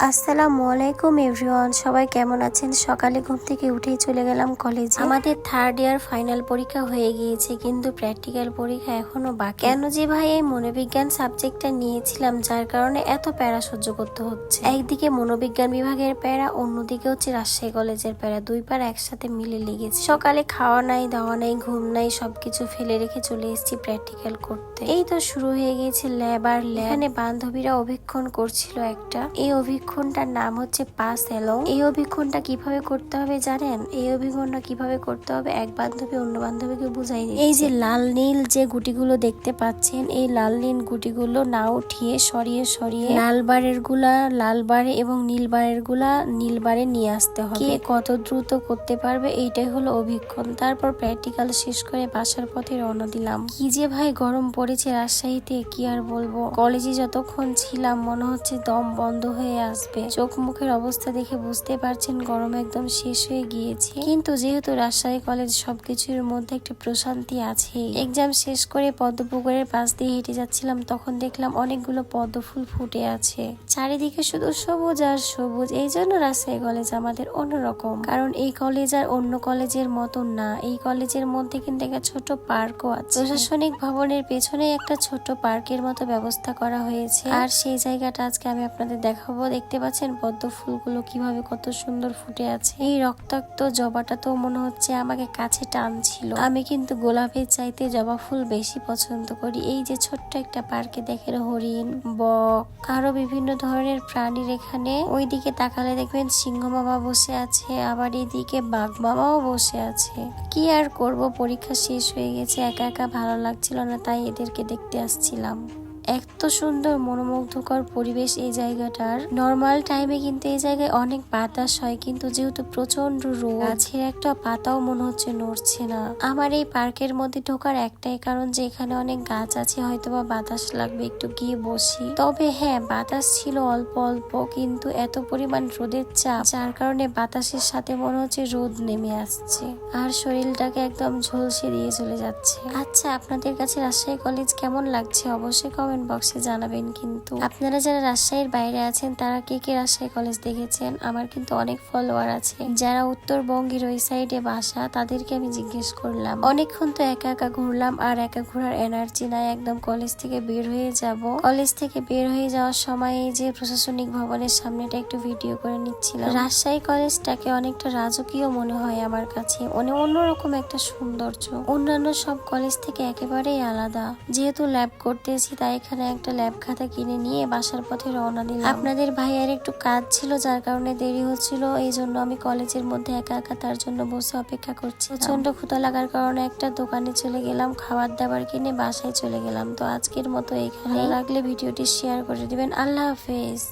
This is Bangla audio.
আসসালামু আলাইকুম এভরিওয়ান, সবাই কেমন আছেন? সকালে ঘুম থেকে উঠেই চলে গেলাম কলেজে। আমাদের থার্ড ইয়ার ফাইনাল পরীক্ষা হয়ে গিয়েছে, কিন্তু প্র্যাকটিক্যাল পরীক্ষা এখনও বাকি। কেন যে ভাই, এই মনোবিজ্ঞান সাবজেক্টটা নিয়েছিলাম, যার কারণে এত প্যারা সহ্য করতে হচ্ছে। একদিকে মনোবিজ্ঞান বিভাগের প্যারা, অন্যদিকে হচ্ছে রাজশাহী কলেজের প্যারা, দুই পার একসাথে মিলে লেগেছে। সকালে খাওয়া নাই, দাওয়া নাই, ঘুম নাই, সবকিছু ফেলে রেখে চলে এসেছি প্র্যাকটিক্যাল করতে। এই তো শুরু হয়ে গিয়েছে ল্যাব আর ল্যাব বান্ধবীরা অভিক্ষণ করছিল একটা। এই অভিক্ষণটার নাম হচ্ছে পাস এলং এই অভিক্ষণটা কীভাবে করতে হবে জানেন? এই অভিক্ষণটা কীভাবে করতে হবে এক বান্ধবী অন্য বান্ধবীকে বুঝাই এই যে লাল নীল যে গুটিগুলো দেখতে পাচ্ছেন, এই লাল নীল গুটিগুলো না উঠিয়ে সরিয়ে সরিয়ে লাল বারেরগুলা লাল বারে এবং নীল বারেরগুলা নীল বারে নিয়ে আসতে হবে। কে কত দ্রুত করতে পারবে এইটাই হলো অভিক্ষণ। তারপর প্র্যাকটিক্যাল শেষ করে বাসার পথে রওনা দিলাম। কি যে ভাই গরম পড়েছে রাজশাহীতে, কি আর বলব? কলেজে যতক্ষণ ছিলাম মনে হচ্ছে দম বন্ধ হয়ে আসবে। চোখ মুখের অবস্থা দেখে বুঝতে পারছেন গরম একদম শেষ হয়ে গিয়েছে। কিন্তু যেহেতু রাজশাহী কলেজ সবকিছুর মধ্যে একটা প্রশান্তি আছে এক্সাম শেষ করে পদ্মপুকুরের পাশ দিয়ে হেঁটে যাচ্ছিলাম, তখন দেখলাম অনেকগুলো পদ্ম ফুল ফুটে আছে। চারিদিকে শুধু সবুজ আর সবুজ, এই জন্য রাজশাহী কলেজ আমাদের অন্যরকম। কারণ এই কলেজ আর অন্য কলেজের মতন না, এই কলেজের মধ্যে কিন্তু একটা ছোট পার্কও আছে। প্রশাসনিক ভবনের পেছনে একটা ছোট পার্কের মতো ব্যবস্থা করা হয়েছে। আর সেই জায়গাটা আজকে আমি আপনাদের দেখাবো। দেখতে পাচ্ছেন পদ্ম ফুলগুলো কীভাবে কত সুন্দর ফুটে আছে। এই রক্তাক্ত জবাটা তো মনে হচ্ছে আমাকে কাছে টানছিল। আমি কিন্তু গোলাপের চাইতে জবা ফুল বেশি পছন্দ করি। এই যে ছোট্ট একটা পার্কে দেখেন হরিণ, বক, আরও বিভিন্ন ধরনের প্রাণীর এখানে। ওইদিকে তাকালে দেখবেন সিংহ মামা বসে আছে, আবার এইদিকে বাঘ মামাও বসে আছে। কি আর করব? পরীক্ষা শেষ হয়ে গেছে, একা একা ভালো লাগছিল না, তাই এদেরকে দেখতে আসছিলাম। এত সুন্দর, মনোমুগ্ধকর পরিবেশ এই জায়গাটার। নর্মাল টাইমে কিন্তু এই জায়গায় অনেক বাতাস হয়, কিন্তু যেহেতু প্রচণ্ড রোদ, গাছের একটা পাতাও মনে হচ্ছে নড়ছে না। আমার এই পার্কের মধ্যে ঢোকার একটাই কারণ যে এখানে অনেক গাছ আছে হয়তো বা বাতাস লাগবে একটু গিয়ে বসি। তবে হ্যাঁ বাতাস ছিল অল্প অল্প, কিন্তু এত পরিমাণ রোদের চাপ, যার কারণে বাতাসের সাথে মনে হচ্ছে রোদ নেমে আসছে। আর শরীরটাকে একদম ঝলসে দিয়ে চলে যাচ্ছে। আচ্ছা আপনাদের কাছে রাজশাহী কলেজ কেমন লাগছে? অবশ্যই কমেন্ট বক্সে জানাবেন কিন্তু। আপনারা যারা রাজশাহীর বাইরে আছেন, তারা কে কে রাজশাহী কলেজ দেখেছেন? আমার কিন্তু অনেক ফলোয়ার আছে। যারা উত্তরবঙ্গের ওই সাইডে বাসা, তাদেরকে আমি জিজ্ঞেস করলাম। অনেকক্ষণ তো একা একা ঘুরলাম আর একা ঘোরার এনার্জি নাই। একদম কলেজ থেকে বের হয়ে যাব। কলেজ থেকে বের হয়ে যাওয়ার সময় যে প্রশাসনিক ভবনের সামনেটা একটু ভিডিও করে নিচ্ছিলাম। রাজশাহী কলেজটাকে অনেকটা রাজকীয় মনে হয় আমার কাছে। অনেক অন্যরকম একটা সৌন্দর্য। অন্যান্য সব কলেজ থেকে একেবারেই আলাদা। যেহেতু ল্যাব করতেছি, তাই এখানে একটা ল্যাব খাতা কিনে নিয়ে বাসার পথে রওনা দিলাম। আপনাদের ভাইয়ার একটু কাজ ছিল, যার কারণে দেরি হচ্ছিল। এই জন্য আমি কলেজের মধ্যে একা একা তার জন্য বসে অপেক্ষা করছি প্রচণ্ড ক্ষুধা লাগার কারণে একটা দোকানে চলে গেলাম, খাবার দাবার কিনে বাসায় চলে গেলাম। তো আজকের মতো এখানে লাগলে ভিডিওটি শেয়ার করে দিবেন। আল্লাহ হাফেজ।